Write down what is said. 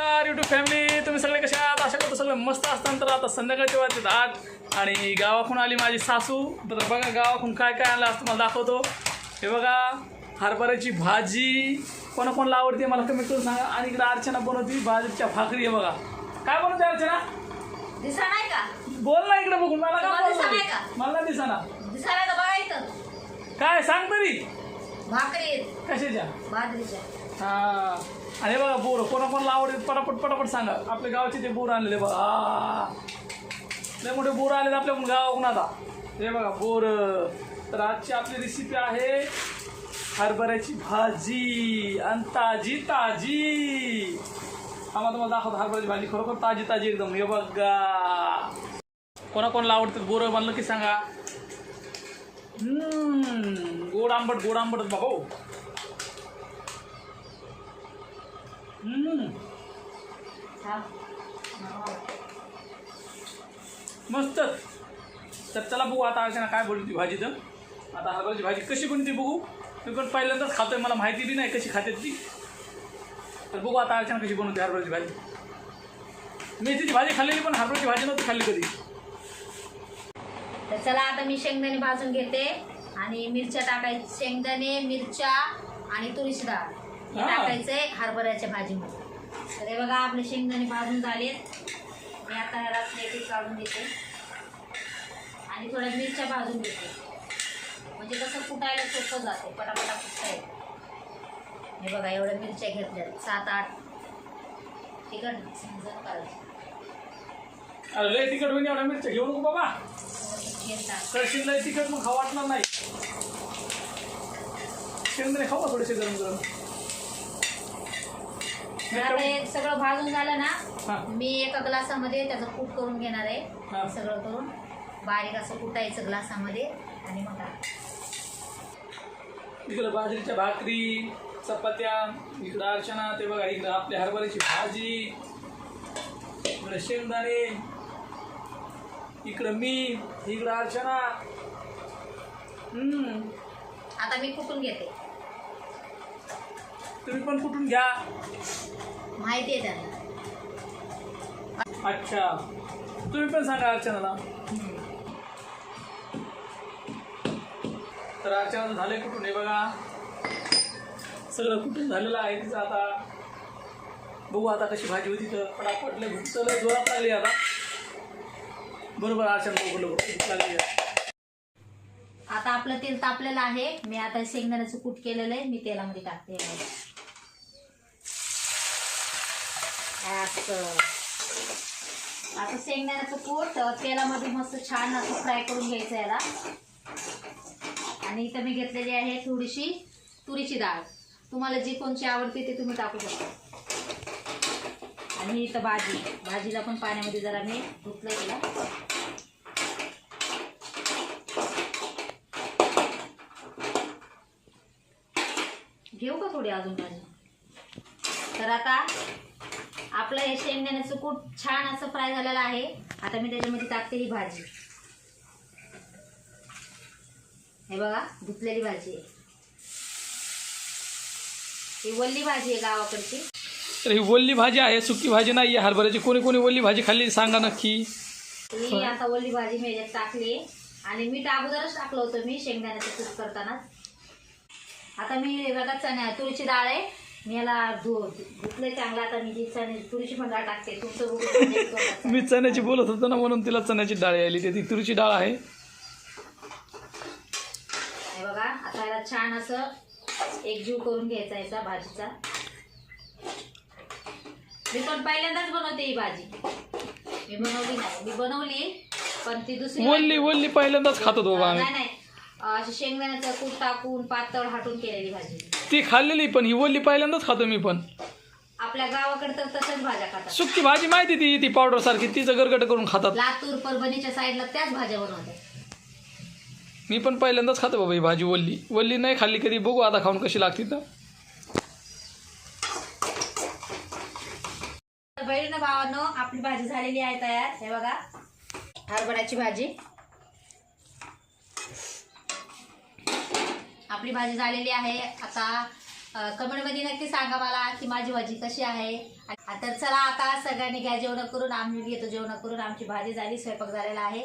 YouTube family तुम्ही सगळे कसे आहात? आशा करतो सगळे मस्त असताना. तर आता संध्याकाळचे वाजतात आठ आणि गावाकडून आली माझी सासू. तर बघा गावाकडून काय काय आणलं असं तुम्हाला दाखवतो. हे बघा हरभऱ्याची भाजी. कोणाकोणाला आवडते मला कमेंट करून सांगा. आणि इकडे अर्चना बनवती भाजीच्या भाकरी आहे बघा. काय बनवते अर्चना? दिसा नाही का? बोल ना इकडे बघून. मला? का? मला दिसाना काय? सांग तरी. भाकरी कशाच्या? बाजरीच्या हा. आणि बघा बोर कोणाकोणाला आवडेल पटापट पटापट सांगा. आपल्या गावाचे ते बोर आणलेले बघा. लय मोठे बोर आलेत आपल्या गावाकडून आता. हे बघा बोर. तर आजची आपली रेसिपी आहे हरभऱ्याची भाजी. आणि ताजी ताजी. आम्हाला तुम्हाला दाखवतो हरभऱ्याची भाजी. खरोखर ताजी ताजी एकदम. हे बघा. कोणाकोणाला आवडते बोरं म्हणलं की सांगा. हम्म, गोड आंबट गोड आंबट बघा हो. मस्त. तर चला बघू आता अर्चना काय बनवती भाजी तर. आता हरभऱ्याची भाजी कशी बनते बघू. मी पण पहिल्यांदाच खातोय मला माहिती बी नाही कशी खाते ती. तर बघू आता अर्चना कशी बनवते हरभऱ्याची भाजी. मेथीची भाजी खाल्लेली पण हरभऱ्याची भाजी नव्हती खाल्ली कधी. तर चला आता मी शेंगदाणे भाजून घेते आणि मिरच्या टाकायच्या शेंगदाणे मिरच्या आणि तुरीची डाळ. टाकायचंय हरभऱ्याच्या भाजीमध्ये. तर हे बघा आपले शेंगदाणे भाजून झालेत मी आता ह्याला प्लेटीत काढून देते आणि थोड्या मिरच्या भाजून घेते. म्हणजे कसं फुटायला सोपं जाते पटापटा फुटता येते हे बघा एवढ्या मिरच्या घेतल्यात. सात आठ तिखट समजत करायचं अरे लय तिखट होईन एवढ्या मिरच्या. घेऊ नको बाबा. कळशील लय तिखट मग खाऊ वाटणार नाही. शेंगदाणे खाऊ का थोडेसे गरम गरम आता हे सगळं भाजून झालं हा. ना मी एका ग्लासामध्ये त्याचं कूट करून घेणार आहे हा. सगळं करून बारीक असं कुटायचं ग्लासामध्ये आणि मग टाक. इकडं बाजरीच्या भाकरी चपात्या इकडं अर्चना ते बघा इकडं आपल्या हरभऱ्याची भाजी इकडं शेंगदाणे इकडं मी इकडं अर्चना हम्म आता मी कुटून घेते तुम्ही पण कुठून घ्या. माहिती आहे त्यांना अच्छा. तुम्ही पण सांगा अर्चनाला. तर अर्चना झाले कुठून हे बघा. सगळं कुठून झालेलं आहे तिचं आता. बघू आता कशी भाजी होती तर. पटापट लय भूक तर जोरात लागली आता. बरोबर अर्चना बरोबर भूक लागली आहे. आता आपलं तेल तापलेलं आहे. मी आता शेंगदाण्याचं कूट केलेलं आहे. मी तेलामध्ये टाकते यामध्ये. असं आता शेंगदाण्याचं कूट तेलामध्ये मस्त छान असं फ्राय करून घ्यायचं याला. आणि इथं मी घेतलेली आहे थोडीशी तुरीची डाळ. तुम्हाला जी कोणची आवडते ते तुम्ही टाकू शकता. आणि इथं भाजी. भाजीला पण पाण्यामध्ये जरा मी धुतलं तिला घेऊ का थोडी अजून भाजी? तर आता आपलं हे शेंगदाण्याचं कूट छान असं फ्राय झालेलं आहे. आता मी त्याच्यामध्ये टाकते ही भाजी. हे बघा धुतलेली भाजी आहे. ही वल्ली भाजी आहे गावाकडची. तर ही ओली भाजी आहे सुकी भाजी नाही आहे. हरभऱ्याची कोणी कोणी ओली भाजी खाल्ली सांगा नक्की. ही आता वल्ली भाजी मी याच्यात टाकली आणि मीठ अगोदरच टाकलं होतं मी शेंगदाण्याचं कूट करताना. आता मी बघा चण्या तुरीची डाळ आहे. मी याला धु चांगलं आता मी जी चणे तुरीची पण डाळ टाकते. तुमचं बघून. मी चण्याची बोलत होतो ना म्हणून तिला चण्याची डाळ आली ती तुरीची डाळ आहे. बघा आता याला छान असं एकजीव करून घ्यायचा याचा भाजीचा. मी पण पहिल्यांदाच बनवते ही भाजी. मी बनवली नाही. मी बनवली पण ती दुसरी ओली ओली पहिल्यांदाच खात होतो नाही नाही. अशी शेंगदाण्याचं कूट टाकून पातळ हाटून केलेली भाजी. ती खाल्लेली पण ही ओली पहिल्यांदाच खातो मी पण. आपल्या गावाकडे तर तशाच भाज्या खातात. सुकी भाजी माहिती ती ती पावडर सारखी तिचं गरगट करून खातात. लातूर परभणीच्या साईडला त्याच भाज्या बनवतात. मी पण पहिल्यांदाच खातो बाबा ही भाजी ओली. ओली नाही खाल्ली कधी बघू आता खाऊन कशी लागते तर. तर भावानं आपली भाजी झालेली आहे तयार. हे बघा हरभऱ्याची भाजी. आपली भाजी झालेली आहे. आता कमेंटमध्ये नक्की सांगा मला की माझी भाजी कशी आहे. तर चला आता सगळ्यांनी घ्या जेवण करून. आम्ही घेतो जेवण करून. आमची भाजी झाली स्वयंपाक झालेला आहे.